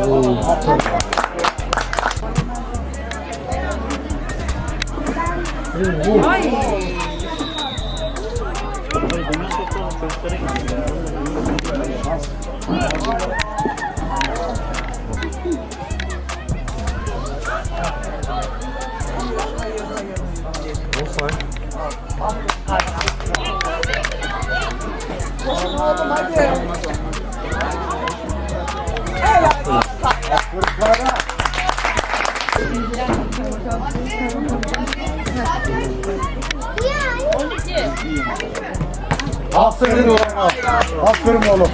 Ay. Oğlum hadi. Aferin oğlum. Aferin oğlum.